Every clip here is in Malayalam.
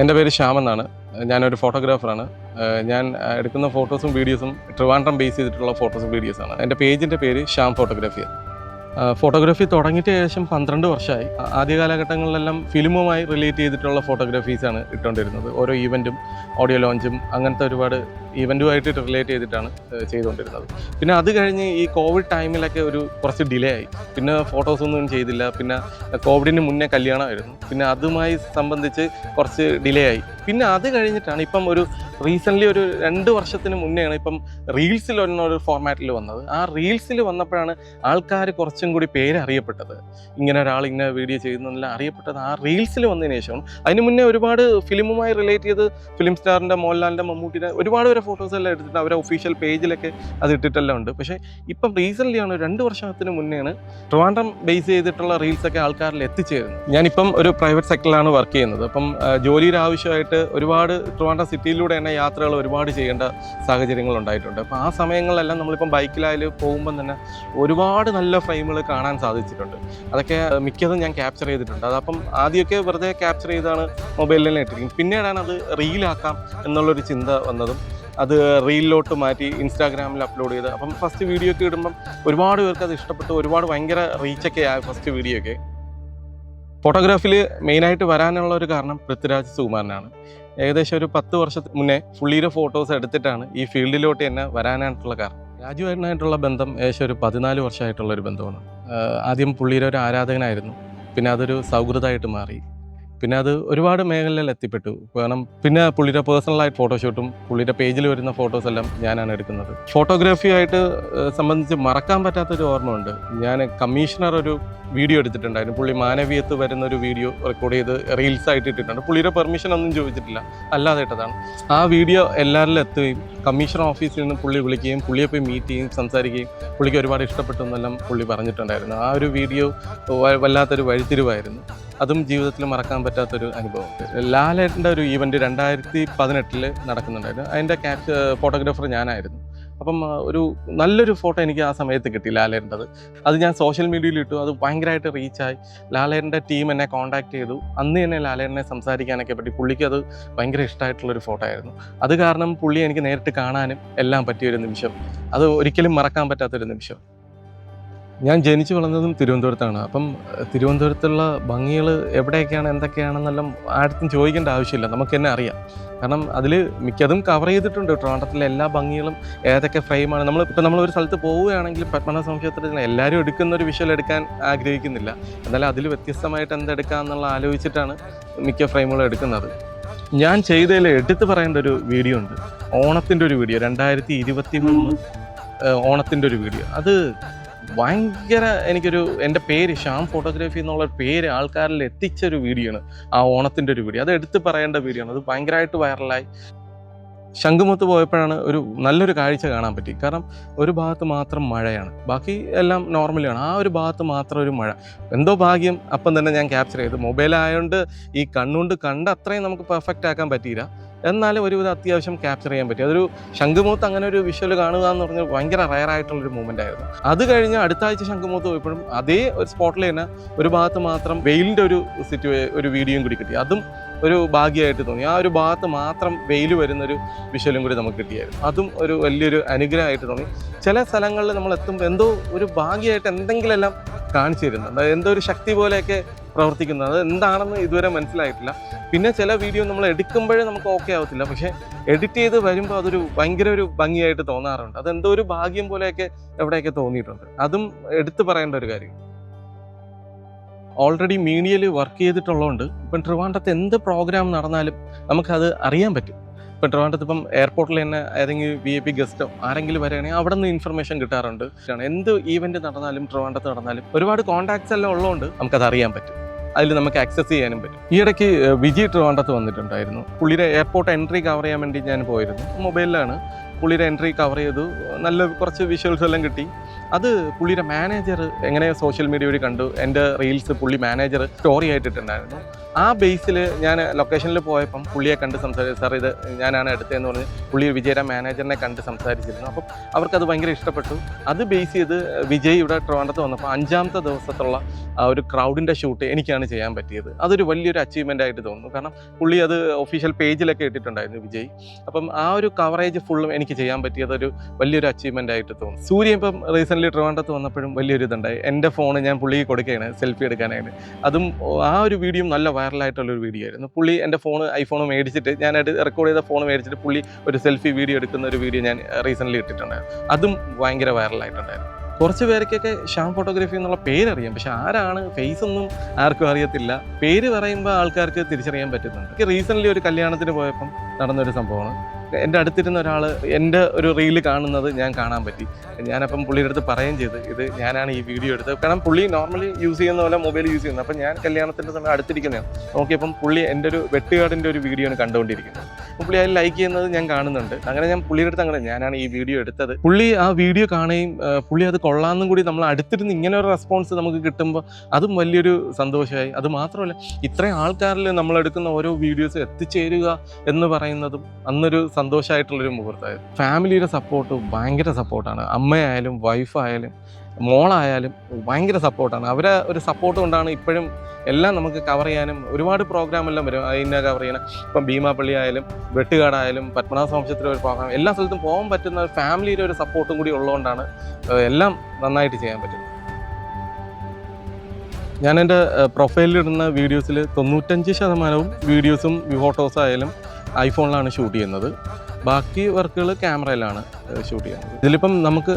എന്റെ പേര് ശ്യാം എന്നാണ്. ഞാനൊരു ഫോട്ടോഗ്രാഫറാണ് ഞാൻ എടുക്കുന്ന ഫോട്ടോസും വീഡിയോസും ട്രിവാൻഡ്രം ബേസ് ചെയ്തിട്ടുള്ള ഫോട്ടോസും വീഡിയോസാണ് എന്റെ പേജിന്റെ പേര് ശ്യാം ഫോട്ടോഗ്രാഫി ഫോട്ടോഗ്രാഫി തുടങ്ങിയിട്ട് ഏകദേശം പന്ത്രണ്ട് വർഷമായി. ആദ്യ കാലഘട്ടങ്ങളിലെല്ലാം ഫിലിമുമായി റിലേറ്റ് ചെയ്തിട്ടുള്ള ഫോട്ടോഗ്രാഫീസാണ് ഇട്ടുകൊണ്ടിരുന്നത് ഓരോ ഈവന്റും ഓഡിയോ ലോഞ്ചും അങ്ങനത്തെ ഒരുപാട് ഈവന്റുമായിട്ട് റിലേറ്റ് ചെയ്തിട്ടാണ് ചെയ്തുകൊണ്ടിരുന്നത് പിന്നെ അത് കഴിഞ്ഞ് ഈ കോവിഡ് ടൈമിലൊക്കെ ഒരു കുറച്ച് ഡിലേ ആയി. പിന്നെ ഫോട്ടോസൊന്നും ചെയ്തില്ല. പിന്നെ കോവിഡിന് മുന്നേ കല്യാണമായിരുന്നു. പിന്നെ അതുമായി സംബന്ധിച്ച് കുറച്ച് ഡിലേ ആയി. പിന്നെ അത് കഴിഞ്ഞിട്ടാണ് ഇപ്പം ഒരു റീസെന്റ്ലി ഒരു രണ്ട് വർഷത്തിന് മുന്നെയാണ് ഇപ്പം റീൽസിൽ വരുന്ന ഒരു ഫോർമാറ്റിൽ വന്നത്. ആ റീൽസിൽ വന്നപ്പോഴാണ് ആൾക്കാർ കുറച്ചും കൂടി പേര് അറിയപ്പെട്ടത്. ഇങ്ങനെ ഒരാൾ ഇങ്ങനെ വീഡിയോ ചെയ്യുന്നതെല്ലാം അറിയപ്പെട്ടത് ആ റീൽസിൽ വന്നതിന് ശേഷം അതിന് മുന്നേ ഒരുപാട് ഫിലിമുമായി റിലേറ്റ് ചെയ്ത് ഫിലിം സ്റ്റാറിന്റെ മോഹൻലാലിന്റെ മമ്മൂട്ടിയുടെ ഒരുപാട് പേരെ ഫോട്ടോസ് എല്ലാം എടുത്തിട്ട് അവരെ ഒഫീഷ്യൽ പേജിലൊക്കെ അത് ഇട്ടിട്ടെല്ലാം ഉണ്ട്. പക്ഷേ ഇപ്പം റീസെന്റ്ലി ആണ് രണ്ട് വർഷത്തിന് മുന്നെയാണ് ട്രിവാൻഡ്രം ബേസ് ചെയ്തിട്ടുള്ള റീൽസ് ഒക്കെ ആൾക്കാരിൽ എത്തിച്ചേരുന്നത്. ഞാനിപ്പം ഒരു പ്രൈവറ്റ് സെക്ടറിലാണ് വർക്ക് ചെയ്യുന്നത്. അപ്പം ജോലിയുടെ ആവശ്യമായിട്ട് ഒരുപാട് ട്രിവാൻഡ്രം സിറ്റിയിലൂടെ തന്നെ യാത്രകൾ ഒരുപാട് ചെയ്യേണ്ട സാഹചര്യങ്ങൾ ഉണ്ടായിട്ടുണ്ട്. അപ്പോൾ ആ സമയങ്ങളിലെല്ലാം നമ്മളിപ്പം ബൈക്കിലായാലും പോകുമ്പം തന്നെ ഒരുപാട് നല്ല ഫ്രെയിമുകൾ കാണാൻ സാധിച്ചിട്ടുണ്ട്. അതൊക്കെ മിക്കതും ഞാൻ ക്യാപ്ചർ ചെയ്തിട്ടുണ്ട്. അതപ്പം ആദ്യമൊക്കെ വെറുതെ ക്യാപ്ചർ ചെയ്താണ് മൊബൈലിൽ തന്നെ ഇട്ടിരിക്കും പിന്നീടാണ് അത് റീലാക്കാം എന്നുള്ളൊരു ചിന്ത വന്നതും അത് റീലിലോട്ട് മാറ്റി ഇൻസ്റ്റാഗ്രാമിൽ അപ്ലോഡ് ചെയ്ത്. അപ്പം ഫസ്റ്റ് വീഡിയോ ഒക്കെ ഇടുമ്പം ഒരുപാട് പേർക്ക് അത് ഇഷ്ടപ്പെട്ടു. ഒരുപാട് ഭയങ്കര റീച്ചൊക്കെ ആയി ഫസ്റ്റ് വീഡിയോ ഒക്കെ ഫോട്ടോഗ്രാഫിൽ മെയിനായിട്ട് വരാനുള്ള ഒരു കാരണം പൃഥ്വിരാജ് സുകുമാരനാണ്. ഏകദേശം ഒരു പത്ത് വർഷത്തിന് മുന്നേ പുള്ളിയുടെ ഫോട്ടോസ് എടുത്തിട്ടാണ് ഈ ഫീൽഡിലോട്ട് തന്നെ വരാനായിട്ടുള്ള കാരണം. രാജുവായിട്ടുള്ള ബന്ധം ഏകദേശം ഒരു പതിനാല് വർഷമായിട്ടുള്ള ഒരു ബന്ധമാണ് ആദ്യം പുള്ളിയുടെ ഒരു ആരാധകനായിരുന്നു. പിന്നെ അതൊരു സൗഹൃദമായിട്ട് മാറി. പിന്നെ അത് ഒരുപാട് മേഖലയിൽ എത്തിപ്പെട്ടു. കാരണം പിന്നെ പുള്ളിയുടെ പേഴ്സണലായിട്ട് ഫോട്ടോഷൂട്ടും പുള്ളിയുടെ പേജിൽ വരുന്ന ഫോട്ടോസ് എല്ലാം ഞാനാണ് എടുക്കുന്നത്. ഫോട്ടോഗ്രാഫി ആയിട്ട് സംബന്ധിച്ച് മറക്കാൻ പറ്റാത്തൊരു ഓർമ്മയുണ്ട്. ഞാൻ കമ്മീഷണർ ഒരു വീഡിയോ എടുത്തിട്ടുണ്ടായിരുന്നു. പുള്ളി മാനവീയത്ത് വരുന്ന ഒരു വീഡിയോ റെക്കോർഡ് ചെയ്ത് റീൽസ് ആയിട്ട് ഇട്ടിട്ടുണ്ട്. പുള്ളിയുടെ പെർമിഷൻ ഒന്നും ചോദിച്ചിട്ടില്ല. അല്ലാതെ ഇട്ടതാണ്. ആ വീഡിയോ എല്ലാവരിലും എത്തുകയും കമ്മീഷണർ ഓഫീസിൽ നിന്ന് പുള്ളി വിളിക്കുകയും പുള്ളിയെ പോയി മീറ്റ് ചെയ്യുകയും സംസാരിക്കുകയും പുള്ളിക്ക് ഒരുപാട് ഇഷ്ടപ്പെട്ടു എന്നെല്ലാം പുള്ളി പറഞ്ഞിട്ടുണ്ടായിരുന്നു. ആ ഒരു വീഡിയോ വല്ലാത്തൊരു വഴിത്തിരിവായിരുന്നു. അതും ജീവിതത്തിൽ മറക്കാൻ പറ്റാത്തൊരു അനുഭവം. ലാലേട്ടന്റെ ഒരു ഈവന്റ് രണ്ടായിരത്തി പതിനെട്ടിൽ നടക്കുന്നുണ്ടായിരുന്നു. അതിന്റെ ക്യാപ്ച ഫോട്ടോഗ്രാഫർ ഞാനായിരുന്നു. അപ്പം ഒരു നല്ലൊരു ഫോട്ടോ എനിക്ക് ആ സമയത്ത് കിട്ടി ലാലേട്ടന്റെത്. അത് ഞാൻ സോഷ്യൽ മീഡിയയിൽ ഇട്ടു. അത് ഭയങ്കരമായിട്ട് റീച്ചായി ലാലേട്ടന്റെ ടീം എന്നെ കോൺടാക്ട് ചെയ്തു. അന്ന് തന്നെ ലാലേട്ടനെ സംസാരിക്കാനൊക്കെ പറ്റി പുള്ളിക്ക് അത് ഭയങ്കര ഇഷ്ടമായിട്ടുള്ളൊരു ഫോട്ടോ ആയിരുന്നു. അത് കാരണം പുള്ളി എനിക്ക് നേരിട്ട് കാണാനും എല്ലാം പറ്റിയൊരു നിമിഷം. അത് ഒരിക്കലും മറക്കാൻ പറ്റാത്തൊരു നിമിഷം. ഞാൻ ജനിച്ചു വളർന്നതും തിരുവനന്തപുരത്താണ്. അപ്പം തിരുവനന്തപുരത്തുള്ള ഭംഗികൾ എവിടെയൊക്കെയാണ് എന്തൊക്കെയാണെന്നെല്ലാം ആർക്കും ചോദിക്കേണ്ട ആവശ്യമില്ല. നമുക്ക് തന്നെ അറിയാം. കാരണം അതിൽ മിക്കതും കവർ ചെയ്തിട്ടുണ്ട്. ട്രിവാൻഡ്രത്തിലെ എല്ലാ ഭംഗികളും ഏതൊക്കെ ഫ്രെയിമാണ് നമ്മൾ ഇപ്പം നമ്മളൊരു സ്ഥലത്ത് പോവുകയാണെങ്കിൽ പത്മനാഭ ക്ഷേത്രത്തിൽ എല്ലാവരും എടുക്കുന്ന ഒരു വിഷ്വൽ എടുക്കാൻ ആഗ്രഹിക്കുന്നില്ല. എന്നാലും അതിൽ വ്യത്യസ്തമായിട്ട് എന്തെടുക്കാം എന്നുള്ള ആലോചിച്ചിട്ടാണ് മിക്ക ഫ്രെയിമുകളും എടുക്കുന്നത്. ഞാൻ ചെയ്തതിൽ എടുത്ത് പറയേണ്ട ഒരു വീഡിയോ ഉണ്ട്. ഓണത്തിന്റെ ഒരു വീഡിയോ. രണ്ടായിരത്തി ഇരുപത്തി മൂന്ന് ഓണത്തിന്റെ ഒരു വീഡിയോ. അത് ഭയങ്കര എനിക്കൊരു എന്റെ പേര് ശ്യാം ഫോട്ടോഗ്രാഫി എന്നുള്ള പേര് ആൾക്കാരിൽ എത്തിച്ച ഒരു വീഡിയോ ആണ്. ആ ഓണത്തിന്റെ ഒരു വീഡിയോ അത് എടുത്ത് പറയേണ്ട വീഡിയോ ആണ്. അത് ഭയങ്കരമായിട്ട് വൈറലായി ശംഖുമുത്ത് പോയപ്പോഴാണ് ഒരു നല്ലൊരു കാഴ്ച കാണാൻ പറ്റി. കാരണം ഒരു ഭാഗത്ത് മാത്രം മഴയാണ്. ബാക്കി എല്ലാം നോർമലാണ് ആ ഒരു ഭാഗത്ത് മാത്രം ഒരു മഴ. എന്തോ ഭാഗ്യം അപ്പം തന്നെ ഞാൻ ക്യാപ്ചർ ചെയ്തു. മൊബൈലായതുകൊണ്ട് ഈ കണ്ണുകൊണ്ട് കണ്ട് അത്രയും നമുക്ക് പെർഫെക്റ്റ് ആക്കാൻ പറ്റിയില്ല. എന്നാലും ഒരുവിധം അത്യാവശ്യം ക്യാപ്ചർ ചെയ്യാൻ പറ്റി. അതൊരു ശംഖുമുഖത്ത് അങ്ങനെ ഒരു വിഷ്വൽ കാണുക എന്ന് പറഞ്ഞാൽ ഭയങ്കര റയർ ആയിട്ടുള്ളൊരു മൂവ്മെന്റ് ആയിരുന്നു. അത് കഴിഞ്ഞ് അടുത്ത ആഴ്ച ശംഖുമുഖത്ത് പോയപ്പോഴും അതേ ഒരു സ്പോട്ടിൽ തന്നെ ഒരു ഭാഗത്ത് മാത്രം വെയിലിന്റെ ഒരു സിറ്റുവേ ഒരു വീഡിയോയും കൂടി കിട്ടി. അതും ഒരു ഭാഗ്യമായിട്ട് തോന്നി. ആ ഒരു ഭാഗത്ത് മാത്രം വെയിൽ വരുന്നൊരു വിഷ്വലും കൂടി നമുക്ക് കിട്ടിയായിരുന്നു. അതും ഒരു വലിയൊരു അനുഗ്രഹമായിട്ട് തോന്നി. ചില സ്ഥലങ്ങളിൽ നമ്മൾ എത്തുമ്പോൾ എന്തോ ഒരു ഭാഗ്യമായിട്ട് എന്തെങ്കിലുമെല്ലാം കാണിച്ചു തരുന്നുണ്ട്. എന്തോ ഒരു ശക്തി പോലെയൊക്കെ പ്രവർത്തിക്കുന്നത് അത് എന്താണെന്ന് ഇതുവരെ മനസ്സിലായിട്ടില്ല. പിന്നെ ചില വീഡിയോ നമ്മൾ എടുക്കുമ്പോഴേ നമുക്ക് ഓക്കെ ആവത്തില്ല. പക്ഷേ എഡിറ്റ് ചെയ്ത് വരുമ്പോൾ അതൊരു ഭയങ്കര ഒരു ഭംഗിയായിട്ട് തോന്നാറുണ്ട്. അതെന്തോ ഒരു ഭാഗ്യം പോലെയൊക്കെ എവിടെയൊക്കെ തോന്നിയിട്ടുണ്ട്. അതും എടുത്തു പറയേണ്ട ഒരു കാര്യം. ഓൾറെഡി മീഡിയയിൽ വർക്ക് ചെയ്തിട്ടുള്ളതുകൊണ്ട് ഇപ്പം ട്രിവാൻഡ്രത്ത് എന്ത് പ്രോഗ്രാം നടന്നാലും നമുക്കത് അറിയാൻ പറ്റും. ഇപ്പം ട്രിവാൻഡ്രത്ത് ഇപ്പം എയർപോർട്ടിൽ തന്നെ ഏതെങ്കിലും വി ഐ പി ഗസ്റ്റോ ആരെങ്കിലും വരികയാണെങ്കിൽ അവിടെ നിന്ന് ഇൻഫർമേഷൻ കിട്ടാറുണ്ട്. എന്ത് ഈവന്റ് നടന്നാലും ട്രിവാൻഡ്രത്ത് നടന്നാലും ഒരുപാട് കോൺടാക്ട്സ് എല്ലാം ഉള്ളതുകൊണ്ട് നമുക്കത് അറിയാൻ പറ്റും. അതിൽ നമുക്ക് ആക്സസ് ചെയ്യാനും പറ്റും. ഈ ഇടയ്ക്ക് വിജി ട്രിവാൻഡ്രത്ത് വന്നിട്ടുണ്ടായിരുന്നു. പുള്ളിയുടെ എയർപോർട്ട് എൻട്രി കവർ ചെയ്യാൻ വേണ്ടി ഞാൻ പോയിരുന്നു. മൊബൈലിലാണ് പുള്ളിയുടെ എൻട്രി കവർ ചെയ്തു. നല്ല കുറച്ച് വിഷ്വൽസ് എല്ലാം കിട്ടി. അത് പുള്ളിയുടെ മാനേജർ എങ്ങനെ സോഷ്യൽ മീഡിയ വഴി കണ്ടു. എന്റെ റീൽസ് പുള്ളി മാനേജർ സ്റ്റോറി ആയിട്ടിട്ടുണ്ടായിരുന്നു. ആ ബേസിൽ ഞാൻ ലൊക്കേഷനിൽ പോയപ്പം പുള്ളിയെ കണ്ട് സംസാരിച്ചു സാർ ഇത് ഞാനാണ് എടുത്തതെന്ന് പറഞ്ഞ് പുള്ളി വിജയുടെ മാനേജറിനെ കണ്ട് സംസാരിച്ചിരുന്നു. അപ്പം അവർക്കത് ഭയങ്കര ഇഷ്ടപ്പെട്ടു. അത് ബേസ് ചെയ്ത് വിജയ് ഇവിടെ ട്രിവാൻഡ്രത്ത് വന്നപ്പോൾ അഞ്ചാമത്തെ ദിവസത്തുള്ള ഒരു ക്രൗഡിന്റെ ഷൂട്ട് എനിക്കാണ് ചെയ്യാൻ പറ്റിയത്. അതൊരു വലിയൊരു അച്ചീവ്മെന്റ് ആയിട്ട് തോന്നുന്നു. കാരണം പുള്ളി അത് ഒഫീഷ്യൽ പേജിലൊക്കെ ഇട്ടിട്ടുണ്ടായിരുന്നു വിജയ്. അപ്പം ആ ഒരു കവറേജ് ഫുള്ളും എനിക്ക് ചെയ്യാൻ പറ്റിയത് ഒരു വലിയൊരു അച്ചീവ്മെന്റ് ആയിട്ട് തോന്നുന്നു. സൂര്യ ഇപ്പം റീസെന്റ്ലി ട്രിവാൻഡ്രത്ത് വന്നപ്പോഴും വലിയൊരു ഇതുണ്ടായി എന്റെ ഫോൺ ഞാൻ പുള്ളിക്ക് കൊടുക്കുകയാണ് സെൽഫി എടുക്കാനായിട്ട്. അതും ആ ഒരു വീഡിയോ നല്ല വൈറലായിട്ടുള്ള ഒരു വീഡിയോ ആയിരുന്നു. പുള്ളി എന്റെ ഫോൺ ഐഫോൺ മേടിച്ചിട്ട് ഞാനായിട്ട് റെക്കോർഡ് ചെയ്ത ഫോൺ മേടിച്ചിട്ട് പുള്ളി ഒരു സെൽഫി വീഡിയോ എടുക്കുന്ന ഒരു വീഡിയോ ഞാൻ റീസെന്റ്ലി ഇട്ടിട്ടുണ്ടായിരുന്നു. അതും ഭയങ്കര വൈറലായിട്ടുണ്ടായിരുന്നു കുറച്ച് പേർക്കൊക്കെ ഷാം ഫോട്ടോഗ്രാഫി എന്നുള്ള പേരറിയാം. പക്ഷെ ആരാണ് ഫേസ് ഒന്നും ആർക്കും അറിയത്തില്ല. പേര് പറയുമ്പോൾ ആൾക്കാർക്ക് തിരിച്ചറിയാൻ പറ്റുന്നുണ്ട്. റീസെന്റ്ലി ഒരു കല്യാണത്തിന് പോയപ്പം നടന്നൊരു സംഭവമാണ്. എന്റെ അടുത്തിരുന്ന ഒരാൾ എന്റെ ഒരു റീൽ കാണുന്നത് ഞാൻ കാണാൻ പറ്റി. ഞാനപ്പം പുള്ളിയുടെ അടുത്ത് പറയുകയും ചെയ്ത് ഇത് ഞാനാണ് ഈ വീഡിയോ എടുത്തത്. കാരണം പുള്ളി നോർമലി യൂസ് ചെയ്യുന്ന പോലെ മൊബൈൽ യൂസ് ചെയ്യുന്നത് അപ്പം ഞാൻ കല്യാണത്തിന്റെ സമയം അടുത്തിരിക്കുന്നതാണ്. നോക്കിയപ്പം പുള്ളി എന്റെ ഒരു വെട്ടുകാടിന്റെ ഒരു വീഡിയോ ആണ് കണ്ടുകൊണ്ടിരിക്കുന്നത്. പുള്ളി അതിൽ ലൈക്ക് ചെയ്യുന്നത് ഞാൻ കാണുന്നുണ്ട്. അങ്ങനെ ഞാൻ പുള്ളിയുടെ അടുത്ത് അങ്ങനെ ഞാനാണ് ഈ വീഡിയോ എടുത്തത്. പുള്ളി ആ വീഡിയോ കാണുകയും പുള്ളി അത് കൊള്ളാമെന്നും കൂടി നമ്മൾ അടുത്തിരുന്ന് ഇങ്ങനെ ഒരു റെസ്പോൺസ് നമുക്ക് കിട്ടുമ്പോൾ അതും വലിയൊരു സന്തോഷമായി. അത് മാത്രമല്ല ഇത്രയും ആൾക്കാരിൽ നമ്മളെടുക്കുന്ന ഓരോ വീഡിയോസ് എത്തിച്ചേരുക എന്ന് പറയുന്നതും അന്നൊരു സന്തോഷമായിട്ടുള്ളൊരു മുഹൂർത്തമായിരുന്നു ഫാമിലിയുടെ സപ്പോർട്ട് ഭയങ്കര സപ്പോർട്ടാണ് അമ്മയായാലും വൈഫായാലും മോളായാലും ഭയങ്കര സപ്പോർട്ടാണ് അവരെ ഒരു സപ്പോർട്ട് കൊണ്ടാണ് ഇപ്പോഴും എല്ലാം നമുക്ക് കവർ ചെയ്യാനും ഒരുപാട് പ്രോഗ്രാം എല്ലാം വരും. അതിനെ കവർ ചെയ്യണം. ഇപ്പം ഭീമാപ്പള്ളി ആയാലും വെട്ടുകാടായാലും പത്മനാഭ സംശയത്തിലെ ഒരു പ്രോഗ്രാം എല്ലാ സ്ഥലത്തും പോകാൻ പറ്റുന്ന ഫാമിലിയുടെ ഒരു സപ്പോർട്ടും കൂടി ഉള്ളതുകൊണ്ടാണ് എല്ലാം നന്നായിട്ട് ചെയ്യാൻ പറ്റുന്നത്. ഞാൻ എന്റെ പ്രൊഫൈലിൽ ഇടുന്ന വീഡിയോസിൽ തൊണ്ണൂറ്റഞ്ച് ശതമാനവും വീഡിയോസും ഫോട്ടോസ് ആയാലും ഐഫോണിലാണ് ഷൂട്ട് ചെയ്യുന്നത്. ബാക്കി വർക്കുകൾ ക്യാമറയിലാണ് ഷൂട്ട് ചെയ്യുന്നത്. ഇതിലിപ്പം നമുക്ക്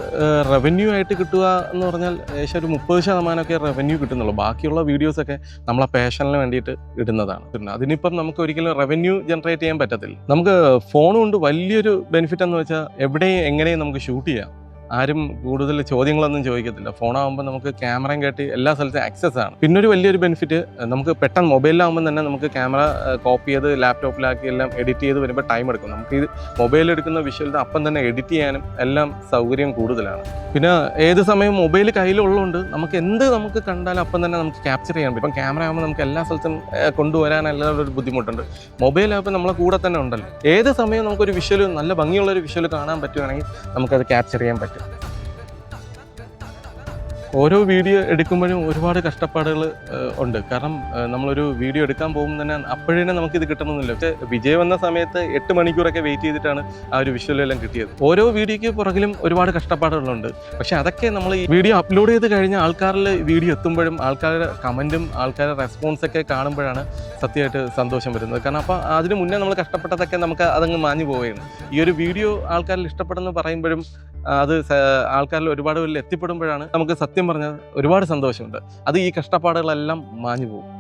റവന്യൂ ആയിട്ട് കിട്ടുക എന്ന് പറഞ്ഞാൽ ഏകദേശം ഒരു മുപ്പത് ശതമാനമൊക്കെ റവന്യൂ കിട്ടുന്നുള്ളൂ. ബാക്കിയുള്ള വീഡിയോസൊക്കെ നമ്മളെ പാഷനിന് വേണ്ടിയിട്ട് ഇടുന്നതാണ്. പിന്നെ അതിനിപ്പം നമുക്ക് ഒരിക്കലും റവന്യൂ ജനറേറ്റ് ചെയ്യാൻ പറ്റത്തില്ല. നമുക്ക് ഫോൺ കൊണ്ട് വലിയൊരു ബെനിഫിറ്റ് എന്ന് വെച്ചാൽ എവിടെയും എങ്ങനെയും നമുക്ക് ഷൂട്ട് ചെയ്യാം. ആരും കൂടുതൽ ചോദ്യങ്ങളൊന്നും ചോദിക്കത്തില്ല. ഫോണാകുമ്പോൾ നമുക്ക് ക്യാമറയും കേട്ടി എല്ലാ സ്ഥലത്തും ആക്സസ് ആണ്. പിന്നെ ഒരു വലിയൊരു ബെനിഫിറ്റ് നമുക്ക് പെട്ടെന്ന് മൊബൈലിലാകുമ്പോൾ തന്നെ നമുക്ക് ക്യാമറ കോപ്പി ചെയ്ത് ലാപ്ടോപ്പിലാക്കി എല്ലാം എഡിറ്റ് ചെയ്ത് വരുമ്പോൾ ടൈം എടുക്കും. നമുക്ക് ഇത് മൊബൈലിൽ എടുക്കുന്ന അപ്പം തന്നെ എഡിറ്റ് ചെയ്യാനും എല്ലാം സൗകര്യം കൂടുതലാണ്. പിന്നെ ഏത് സമയം മൊബൈൽ കയ്യിലുള്ളതുകൊണ്ട് നമുക്ക് എന്ത് നമുക്ക് കണ്ടാലും അപ്പം തന്നെ നമുക്ക് ക്യാപ്ചർ ചെയ്യാൻ പറ്റും. ഇപ്പം ക്യാമറ ആകുമ്പോൾ നമുക്ക് എല്ലാ സ്ഥലത്തും എല്ലാം ഒരു ബുദ്ധിമുട്ടുണ്ട്. മൊബൈൽ ആകുമ്പോൾ നമ്മളെ കൂടെ തന്നെ ഉണ്ടല്ലോ. ഏത് സമയം നമുക്കൊരു വിഷ്വൽ നല്ല ഭംഗിയുള്ളൊരു വിഷ്വൽ കാണാൻ പറ്റുവാണെങ്കിൽ നമുക്കത് ക്യാപ്ചർ ചെയ്യാൻ പറ്റും. ഓരോ വീഡിയോ എടുക്കുമ്പോഴും ഒരുപാട് കഷ്ടപ്പാടുകൾ ഉണ്ട്. കാരണം നമ്മളൊരു വീഡിയോ എടുക്കാൻ പോകുമ്പോൾ തന്നെ അപ്പോഴേ നമുക്കിത് കിട്ടണമെന്നില്ല. പക്ഷേ വിജയ് വന്ന സമയത്ത് എട്ട് മണിക്കൂറൊക്കെ വെയിറ്റ് ചെയ്തിട്ടാണ് ആ ഒരു വിഷ്വലെല്ലാം കിട്ടിയത്. ഓരോ വീഡിയോയ്ക്ക് പുറകിലും ഒരുപാട് കഷ്ടപ്പാടുകളുണ്ട്. പക്ഷെ അതൊക്കെ നമ്മൾ ഈ വീഡിയോ അപ്ലോഡ് ചെയ്ത് കഴിഞ്ഞാൽ ആൾക്കാരിൽ വീഡിയോ എത്തുമ്പോഴും ആൾക്കാരുടെ കമന്റും ആൾക്കാരുടെ റെസ്പോൺസൊക്കെ കാണുമ്പോഴാണ് സത്യമായിട്ട് സന്തോഷം വരുന്നത്. കാരണം അപ്പോൾ അതിന് മുന്നേ നമ്മൾ കഷ്ടപ്പെട്ടതൊക്കെ നമുക്ക് അതങ്ങ് മാഞ്ഞു പോവുകയാണ്. ഈ ഒരു വീഡിയോ ആൾക്കാരിൽ ഇഷ്ടപ്പെടുന്നു പറയുമ്പോഴും അത് ആൾക്കാരിൽ ഒരുപാട് പേരിൽ എത്തിപ്പെടുമ്പോഴാണ് നമുക്ക് സത്യം പറഞ്ഞാൽ ഒരുപാട് സന്തോഷമുണ്ട്. അത് ഈ കഷ്ടപ്പാടുകളെല്ലാം മാഞ്ഞു പോകും